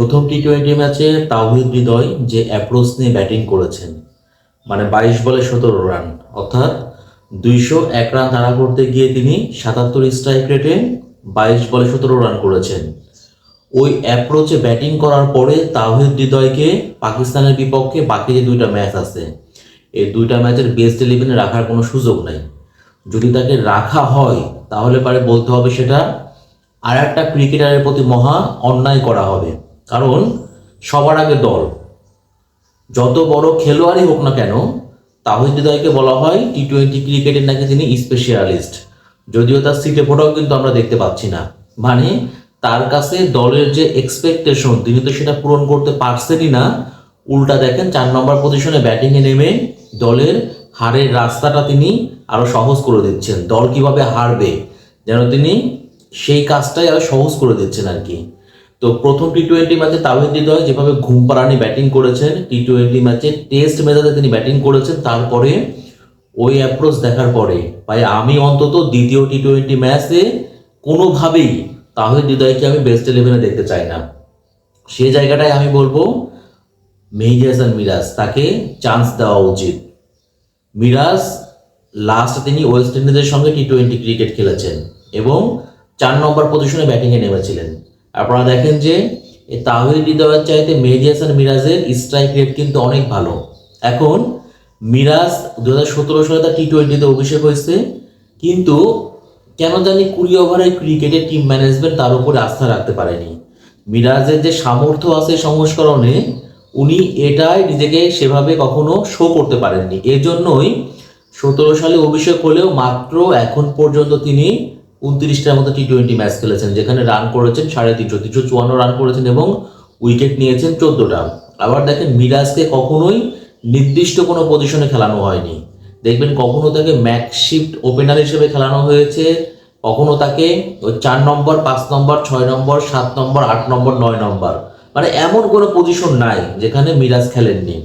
প্রথম T twenty ম্যাচে তাওহিদ হৃদয় যে অ্যাপ্রোচ নিয়ে ব্যাটিং করেছেন মানে বাইশ বলে সতেরো রান অর্থাৎ দুইশো এক রান তাড়া করতে গিয়ে তিনি সাতাত্তর স্ট্রাইক রেটে বাইশ বলে সতেরো রান করেছেন। ওই অ্যাপ্রোচে ব্যাটিং করার পরে তাওহিদ হৃদয়কে পাকিস্তানের বিপক্ষে বাকি যে দুইটা ম্যাচ আছে, এই দুইটা ম্যাচের বেস্ট ইলেভেনে রাখার কোনো সুযোগ নাই। যদি তাকে রাখা হয়, তাহলে পারে বলতে হবে সেটা আর একটা ক্রিকেটারের প্রতি মহা অন্যায় করা হবে। কারণ সবার আগে দল। যত বড় খেলোয়াড়ই হোক না কেন তাহিদ হৃদয়কে বলা হয় টি টোয়েন্টি ক্রিকেটের নাকি তিনি স্পেশালিস্ট যদিও তার সিটে ফোটাও কিন্তু আমরা দেখতে পাচ্ছি না। মানে তার কাছে দলের যে এক্সপেকটেশন তিনি তো সেটা পূরণ করতে পারছেনই না। উল্টা দেখেন, চার নম্বর পজিশনে ব্যাটিংয়ে নেমে দলের হারের রাস্তাটা তিনি আরও সহজ করে দিচ্ছেন। দল কীভাবে হারবে, যেন তিনি সেই কাজটাই আরও সহজ করে দিচ্ছেন আর কি। তো প্রথম টি টোয়েন্টি ম্যাচে তাওহিদ হৃদয় যেভাবে ঘুম পাড়ানি ব্যাটিং করেছেন টি টোয়েন্টি ম্যাচে টেস্ট মেজাজে তিনি ব্যাটিং করেছেন, তারপরে ওই অ্যাপ্রোচ দেখার পরে। ভাই, আমি অন্তত দ্বিতীয় টি টোয়েন্টি ম্যাচে কোনোভাবেই তাহিদ হৃদয়কে আমি বেস্ট ইলেভেনে দেখতে চাই না। সে জায়গাটায় আমি বলব, মেহিদি হাসান মিরাজ, তাকে চান্স দেওয়া উচিত। মিরাজ লাস্ট তিনি ওয়েস্ট ইন্ডিজের সঙ্গে টি টোয়েন্টি ক্রিকেট খেলেছেন এবং চার নম্বর পজিশনে ব্যাটিংয়ে নেমেছিলেন। আপনারা দেখেন যে তাহিদ হৃদয়ের চাইতে মেহেদি হাসান মিরাজের স্ট্রাইক রেট কিন্তু অনেক ভালো। এখন, মিরাজ দু হাজার সতেরো সালে তার টি টোয়েন্টিতে অভিষেক হয়েছে, কিন্তু কেন জানি কুড়ি ওভারের ক্রিকেটের টিম ম্যানেজমেন্ট তার উপরে আস্থা রাখতে পারেনি। মিরাজের যে সামর্থ্য আছে সংস্করণে, উনি এটাই নিজেকে সেভাবে কখনো শো করতে পারেননি। এজন্যই সতেরো সালে অভিষেক হলেও মাত্র এখন পর্যন্ত তিনি উনত্রিশটার মতো টি টোয়েন্টি ম্যাচ খেলেছেন, যেখানে রান করেছেন সাড়ে তিনশো তিনশো চুয়ান্ন রান করেছেন এবং উইকেট নিয়েছেন চোদ্দটা আবার দেখেন মিরাজকে কখনোই নির্দিষ্ট কোনো পজিশনে খেলানো হয়নি। দেখবেন কখনো তাকে ম্যাকশিফট ওপেনার হিসেবে খেলানো হয়েছে, কখনো তাকে চার নম্বর পাঁচ নম্বর ছয় নম্বর সাত নম্বর আট নম্বর নয় নম্বর মানে এমন কোনো পজিশন নাই যেখানে মিরাজ খেলেননি।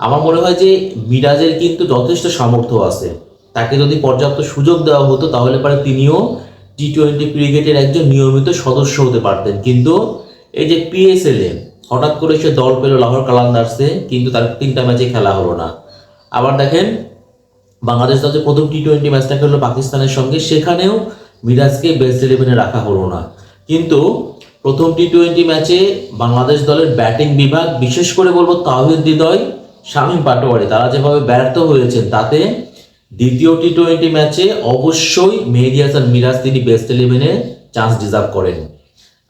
আমার মনে হয় যে মিরাজের কিন্তু যথেষ্ট সামর্থ্য আছে। তাকে যদি পর্যাপ্ত সুযোগ দেওয়া হতো, তাহলে পরে তিনিও টি টোয়েন্টি ক্রিকেটের একজন নিয়মিত সদস্য হতে পারতেন। কিন্তু এই যে পিএসএল হঠাৎ করে সে দল পেল লাহোর কালান্দার্সে, কিন্তু তার তিনটা ম্যাচে খেলা হলো না। আবার দেখেন, বাংলাদেশ দল যে প্রথম টি টোয়েন্টি ম্যাচটা খেললো পাকিস্তানের সঙ্গে, সেখানেও মিরাজকে বেস্ট ইলেভেনে রাখা হলো না। কিন্তু প্রথম টি টোয়েন্টি ম্যাচে বাংলাদেশ দলের ব্যাটিং বিভাগ, বিশেষ করে বলব তাহিদ হৃদয়, শামীম পাটোয়ারি, তারা যেভাবে ব্যর্থ হয়েছেন, তাতে দ্বিতীয় টি টোয়েন্টি ম্যাচে অবশ্যই মেহেদি হাসান মিরাজ তিনি বেস্ট ইলেভেনে চান্স ডিজার্ভ করেন।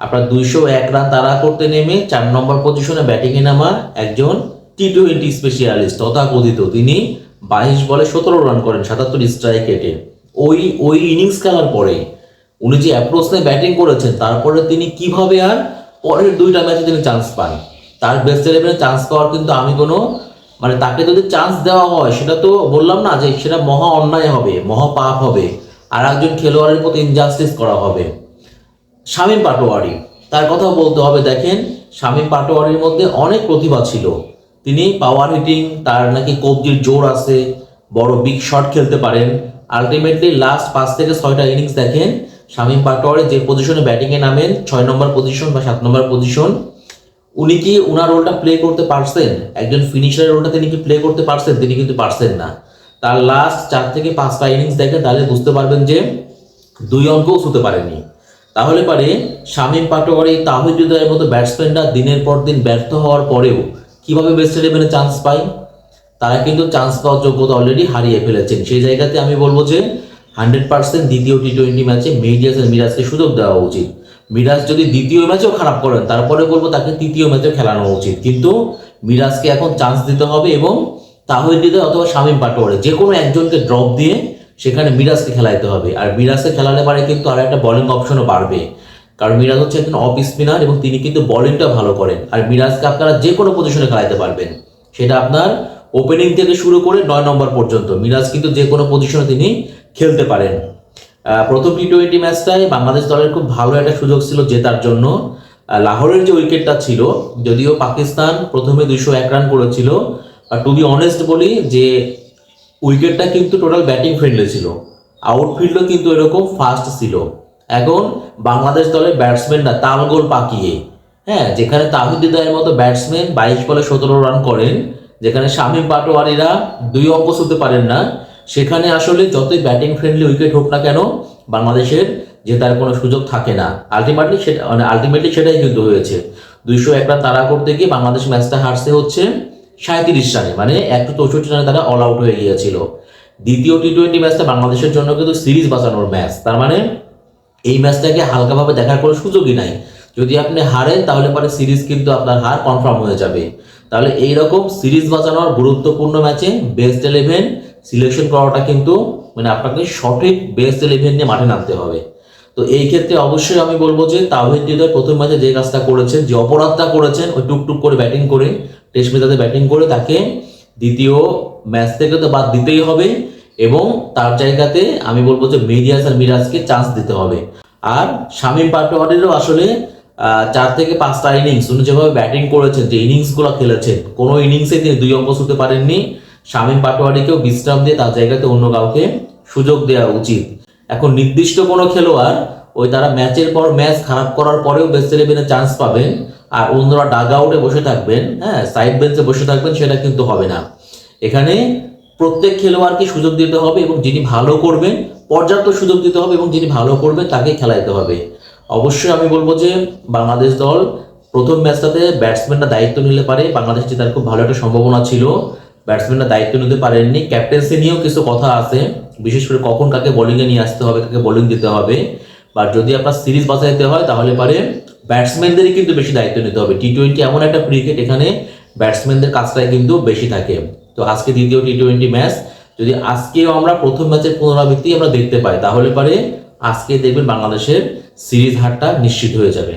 আপনার দুইশো এক রান তাড়া করতে নেমে চার নম্বর পজিশনে ব্যাটিংয়ে নামা একজন টি টোয়েন্টি স্পেশালিস্ট তথাকথিত। তিনি বাইশ বলে সতেরো রান করেন সাতাত্তর স্ট্রাইক রেটে ওই ওই ইনিংস খেলার পরে উনি যে অ্যাপ্রোচ নিয়ে ব্যাটিং করেছেন, তারপরে তিনি কীভাবে আর পরের দুইটা ম্যাচে তিনি চান্স পান? তার বেস্ট ইলেভেনে চান্স পাওয়ার কিন্তু আমি কোনো মানে তাকে যদি চান্স দেওয়া হয়, সেটা তো বললাম না যে সেটা মহা অন্যায় হবে, মহা পাপ হবে। আর একজন খেলোয়াড়ের প্রতি ইনজাস্টিস করা হবে। শামীম পাটোয়ারি, তার কথা বলতে হবে, দেখেন, শামীম পাটোয়ারির মধ্যে অনেক প্রতিভা ছিল। তিনি পাওয়ার হিটিং তার নাকি কবজির জোর আছে, বড় বিগ শট খেলতে পারেন। আলটিমেটলি লাস্ট পাঁচ থেকে ছয়টা ইনিংস দেখেন, শামীম পাটোয়ারি যে পজিশনে ব্যাটিংয়ে নামেন, ছয় নম্বর পজিশন বা সাত নম্বর পজিশন উনি কি ওনার রোলটা প্লে করতে পারছেন? একজন ফিনিশারের রোলটা তিনি কি প্লে করতে পারছেন? তিনি কিন্তু পারছেন না। তার লাস্ট চার থেকে পাঁচটা ইনিংস দেখেন তাহলে বুঝতে পারবেন যে দুই অঙ্কও ছুতে পারেনি। তাহলে পারে শামীম পাটোয়ারি তাহিদ হৃদয়ের মতো ব্যাটসম্যানরা দিনের পর দিন ব্যর্থ হওয়ার পরেও কীভাবে বেস্ট ইলেভেনে চান্স পায়? তারা কিন্তু চান্স পাওয়ার যোগ্যতা অলরেডি হারিয়ে ফেলেছেন। সেই জায়গাতে আমি বলব যে হান্ড্রেড পার্সেন্ট দ্বিতীয় টি টোয়েন্টি ম্যাচে হাসান মিরাজকে সুযোগ দেওয়া উচিত। মিরাজ যদি দ্বিতীয় ম্যাচেও খারাপ করেন তারপরে বলব তাকে তৃতীয় ম্যাচেও খেলানো উচিত। কিন্তু মিরাজকে এখন চান্স দিতে হবে এবং তাহিদ হৃদয় অথবা শামীম পাটোয়ারি যে কোনো একজনকে ড্রপ দিয়ে সেখানে মিরাজকে খেলাইতে হবে। আর মিরাজকে খেলালে পারে কিন্তু আর একটা বোলিং অপশনও বাড়বে। কারণ মিরাজ হচ্ছে একজন অফ স্পিনার এবং তিনি কিন্তু বোলিংটা ভালো করেন। আর মিরাজকে আপনারা যে কোনো পজিশনে খেলাইতে পারবেন। সেটা আপনার ওপেনিং থেকে শুরু করে নয় নম্বর পর্যন্ত। মিরাজ কিন্তু যে কোনো পজিশনে তিনি খেলতে পারেন। প্রথম টি টোয়েন্টি ম্যাচটায় বাংলাদেশ দলের খুব ভালো একটা সুযোগ ছিল জেতার জন্য। লাহোরের যে উইকেটটা ছিল, যদিও পাকিস্তান প্রথমে দুইশো এক রান করেছিল টু বি অনেস্ট বলি যে উইকেটটা কিন্তু টোটাল ব্যাটিং ফ্রেন্ডলি ছিল। আউটফিল্ডও কিন্তু এরকম ফাস্ট ছিল। এখন বাংলাদেশ দলের ব্যাটসম্যানরা তালগোল পাকিয়ে হ্যাঁ যেখানে তাহিদ হৃদয়ের মতো ব্যাটসম্যান বাইশ বলে সতেরো রান করেন, যেখানে শামীম পাটোয়ারিরা দুই অঙ্ক ছুতে পারেন না সেখানে আসলে যতই ব্যাটিং ফ্রেন্ডলি উইকেট হোক না কেন, বাংলাদেশের জেতার কোনো সুযোগ থাকে না। আলটিমেটলি সেটা মানে আলটিমেটলি সেটাই কিন্তু হয়েছে। দুইশো এক তারা করতে গিয়ে বাংলাদেশ ম্যাচটা হারছে হচ্ছে সাঁত্রিশ রানে। মানে একশো চৌষট্টি রানে তারা অল আউট হয়ে গিয়েছিল। দ্বিতীয় টি টোয়েন্টি ম্যাচটা বাংলাদেশের জন্য কিন্তু সিরিজ বাঁচানোর ম্যাচ তার মানে এই ম্যাচটাকে হালকাভাবে দেখার কোনো সুযোগই নাই। যদি আপনি হারেন, তাহলে পরে সিরিজ কিন্তু আপনার হার কনফার্ম হয়ে যাবে। তাহলে এই রকম সিরিজ বাঁচানোর গুরুত্বপূর্ণ ম্যাচে বেস্ট ইলেভেন সিলেকশন করাটা কিন্তু মানে আপনাকে সঠিক বেস্ট ইলেভেন নিয়ে মাঠে নামতে হবে। তো এই ক্ষেত্রে অবশ্যই আমি বলব যে তাওহিদ হৃদয় প্রথম ম্যাচে যে কাজটা করেছেন, যে অপরাধটা করেছেন, ওই টুকটুক করে ব্যাটিং করে টেস্ট মেজাতে ব্যাটিং করে তাকে দ্বিতীয় ম্যাচ থেকে তো বাদ দিতেই হবে এবং তার জায়গাতে আমি বলব যে মেরিয়াস আর মিরাজকে চান্স দিতে হবে। আর শামীম পাটোয়ারিরও আসলে চার থেকে পাঁচটা ইনিংস উনি যেভাবে ব্যাটিং করেছেন, যে ইনিংসগুলো খেলেছেন, কোনো ইনিংসে তিনি দুই অঙ্ক ছুতে পারেননি। শামীম পাটোয়ারিকেও বিশ্রাম দিয়ে তার জায়গাতে অন্য কাউকে সুযোগ দেওয়া উচিত। এখন নির্দিষ্ট কোনো খেলোয়াড় ওই তারা ম্যাচের পর ম্যাচ খারাপ করার পরেও বেস্ট ইলেভেনে চান্স পাবেন আর অন্যরা ডাগ আউটে বসে থাকবেন হ্যাঁ সাইড বেঞ্চে বসে থাকবেন, সেটা কিন্তু হবে না। এখানে প্রত্যেক খেলোয়াড়কে সুযোগ দিতে হবে এবং যিনি ভালো করবেন, পর্যাপ্ত সুযোগ দিতে হবে এবং যিনি ভালো করবেন তাকে খেলাইতে হবে। অবশ্যই আমি বলব যে বাংলাদেশ দল প্রথম ম্যাচটাতে ব্যাটসম্যানরা দায়িত্ব নিলে পারে। বাংলাদেশ জেতার খুব ভালো একটা সম্ভাবনা ছিল। ব্যাটসম্যানরা দায়িত্ব নিতে পারেননি। ক্যাপ্টেন্সি নিয়েও কিছু কথা আছে। বিশেষ করে কখন কাকে বোলিংয়ে নিয়ে আসতে হবে, কাকে বোলিং দিতে হবে। বা যদি আপনার সিরিজ বাঁচাইতে হয়, তাহলে পারে ব্যাটসম্যানদেরই কিন্তু বেশি দায়িত্ব নিতে হবে। টি টোয়েন্টি এমন একটা ক্রিকেট এখানে ব্যাটসম্যানদের কাজটাই কিন্তু বেশি থাকে। তো আজকে দ্বিতীয় টি টোয়েন্টি ম্যাচ যদি আজকেও আমরা প্রথম ম্যাচের পুনরাবৃত্তি আমরা দেখতে পাই, তাহলে পারে আজকে দেখবেন বাংলাদেশের সিরিজ হারটা নিশ্চিত হয়ে যাবে।